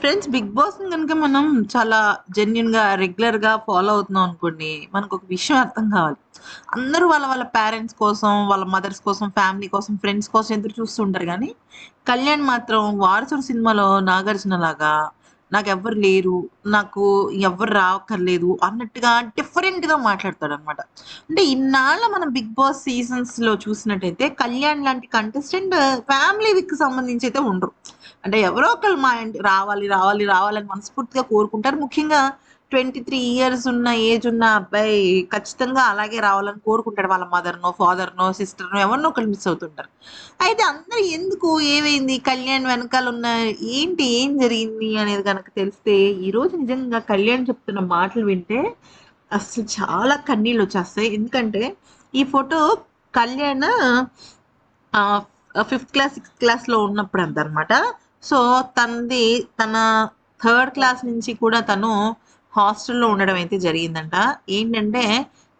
Friends big boss కనుక మనం చాలా జెన్యున్గా రెగ్యులర్గా ఫాలో అవుతున్నాం అనుకోండి మనకు ఒక విషయం అర్థం కావాలి. అందరూ వాళ్ళ వాళ్ళ పేరెంట్స్ కోసం వాళ్ళ మదర్స్ కోసం ఫ్యామిలీ కోసం ఫ్రెండ్స్ కోసం ఎదురు చూస్తుంటారు కానీ కళ్యాణ్ మాత్రం వారసుడు సినిమాలో నాగార్జున లాగా నాకు ఎవ్వరు లేరు నాకు ఎవ్వరు రావక్కర్లేదు అన్నట్టుగా డిఫరెంట్గా మాట్లాడతాడు అనమాట అంటే ఇన్నాళ్ళ మనం బిగ్ బాస్ సీజన్స్లో చూసినట్టయితే కళ్యాణ్ లాంటి కంటెస్టెంట్ ఫ్యామిలీ వీక్ సంబంధించి అయితే ఉండరు. అంటే ఎవరో ఒకళ్ళు మా ఇంటి రావాలి రావాలి రావాలని మనస్ఫూర్తిగా కోరుకుంటారు. ముఖ్యంగా ట్వంటీ త్రీ ఇయర్స్ ఉన్న ఏజ్ ఉన్న అబ్బాయి ఖచ్చితంగా అలాగే రావాలని కోరుకుంటాడు. వాళ్ళ మదర్నో ఫాదర్నో సిస్టర్నో ఎవరినో ఒకళ్ళు మిస్ అవుతుంటారు. అయితే అందరూ ఎందుకు ఏమైంది? కళ్యాణ్ వెనకాల ఉన్న ఏంటి? ఏం జరిగింది అనేది కనుక తెలిస్తే ఈరోజు నిజంగా కళ్యాణ్ చెప్తున్న మాటలు వింటే అసలు చాలా కన్నీళ్ళు వచ్చేస్తాయి. ఎందుకంటే ఈ photo Kalyan fifth class sixth క్లాస్లో ఉన్నప్పుడు అంత సో తనది తన థర్డ్ క్లాస్ నుంచి కూడా తను హాస్టల్లో ఉండడం అయితే జరిగిందంట. ఏంటంటే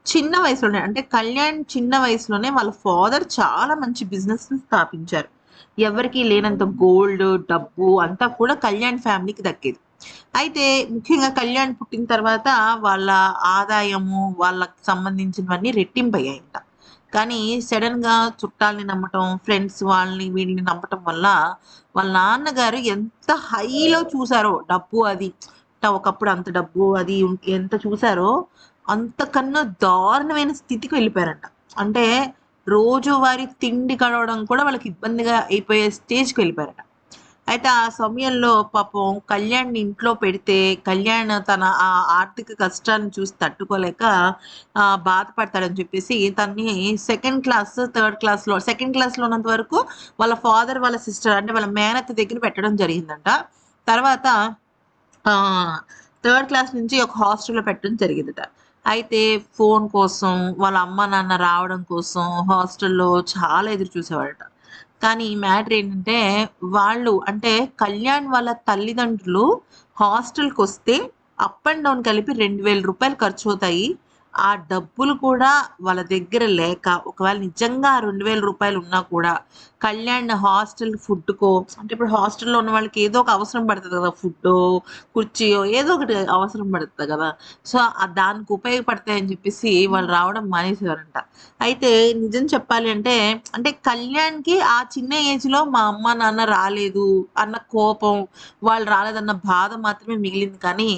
చిన్న వయసులోనే అంటే కళ్యాణ్ చిన్న వయసులోనే వాళ్ళ ఫాదర్ చాలా మంచి బిజినెస్ స్థాపించారు. ఎవరికి లేనంత గోల్డ్ డబ్బు అంతా కూడా కళ్యాణ్ ఫ్యామిలీకి దక్కేది. అయితే ముఖ్యంగా కళ్యాణ్ పుట్టిన తర్వాత వాళ్ళ ఆదాయము వాళ్ళకి సంబంధించినవన్నీ రెట్టింపయ్యాయంట. కానీ సడన్గా చుట్టాలని నమ్మటం ఫ్రెండ్స్ వాళ్ళని వీళ్ళని నమ్మటం వల్ల వాళ్ళ నాన్నగారు ఎంత హైలో చూసారో డబ్బు అది. అంటే ఒకప్పుడు అంత డబ్బు అది ఎంత చూసారో అంతకన్నా దారుణమైన స్థితికి వెళ్ళిపోయారంట. అంటే రోజువారి తిండి గడవడం కూడా వాళ్ళకి ఇబ్బందిగా అయిపోయే స్టేజ్కి వెళ్ళిపోయారట. అయితే ఆ సమయంలో పాపం కళ్యాణ్ ఇంట్లో పెడితే కళ్యాణ్ తన ఆ ఆర్థిక కష్టాన్ని చూసి తట్టుకోలేక బాధపడతాడని చెప్పేసి తన్ని సెకండ్ క్లాస్ థర్డ్ క్లాస్లో సెకండ్ క్లాస్లో ఉన్నంత వరకు వాళ్ళ ఫాదర్ వాళ్ళ సిస్టర్ అంటే వాళ్ళ మేనత్త దగ్గర పెట్టడం జరిగిందంట. తర్వాత థర్డ్ క్లాస్ నుంచి ఒక హాస్టల్లో పెట్టడం జరిగిందట. అయితే ఫోన్ కోసం వాళ్ళ అమ్మ నాన్న రావడం కోసం హాస్టల్లో చాలా ఎదురు చూసేవాడట కానీ మ్యాటర్ ఏంటంటే వాళ్ళు అంటే కళ్యాణ్ వాళ్ళ తల్లిదండ్రులు హాస్టల్కి వస్తే అప్ అండ్ డౌన్ కలిపి రెండు వేల రూపాయలు ఖర్చు అవుతాయి. ఆ డబ్బులు కూడా వాళ్ళ దగ్గర లేక ఒకవేళ నిజంగా రెండు వేల రూపాయలు ఉన్నా కూడా కళ్యాణ్ హాస్టల్ ఫుడ్కో అంటే ఇప్పుడు హాస్టల్లో ఉన్న వాళ్ళకి ఏదో ఒక అవసరం పడుతుంది కదా ఫుడ్ కుర్చీయో ఏదో ఒకటి అవసరం పడుతుంది కదా. సో దానికి ఉపయోగపడతాయని చెప్పేసి వాళ్ళు రావడం మానేసేవారంట. అయితే నిజం చెప్పాలి అంటే అంటే కళ్యాణ్కి ఆ చిన్న ఏజ్లో మా అమ్మ నాన్న రాలేదు అన్న కోపం వాళ్ళు రాలేదన్న బాధ మాత్రమే మిగిలింది. కానీ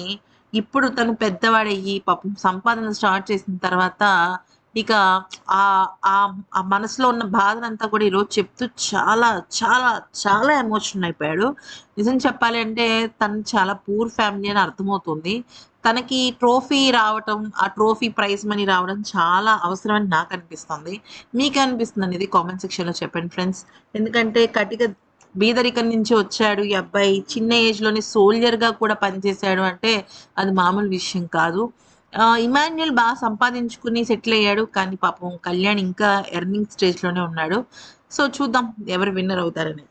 ఇప్పుడు తను పెద్దవాడయ్యి పాపం సంపాదన స్టార్ట్ చేసిన తర్వాత ఇక ఆ ఆ మనసులో ఉన్న బాధనంతా కూడా ఈరోజు చెప్తూ చాలా చాలా చాలా ఎమోషనల్ అయిపోయాడు. నిజం చెప్పాలి అంటే తను చాలా పూర్ ఫ్యామిలీ అని అర్థమవుతుంది. తనకి ట్రోఫీ రావటం ఆ ట్రోఫీ ప్రైజ్ మనీ రావడం చాలా అవసరమని నాకు అనిపిస్తుంది. మీకు అనిపిస్తుంది అనేది కామెంట్ సెక్షన్లో చెప్పండి ఫ్రెండ్స్. ఎందుకంటే కటిక బీదరికం నుంచి వచ్చాడు ఈ అబ్బాయి. చిన్న ఏజ్లోనే గా కూడా పనిచేశాడు అంటే అది మామూలు విషయం కాదు. ఆ, ఇమాన్యుయల్ బాగా సంపాదించుకుని సెటిల్ అయ్యాడు. కానీ పాపం కళ్యాణ్ ఇంకా ఎర్నింగ్ స్టేజ్లోనే ఉన్నాడు. సో చూద్దాం ఎవరు విన్నర్ అవుతారనేది.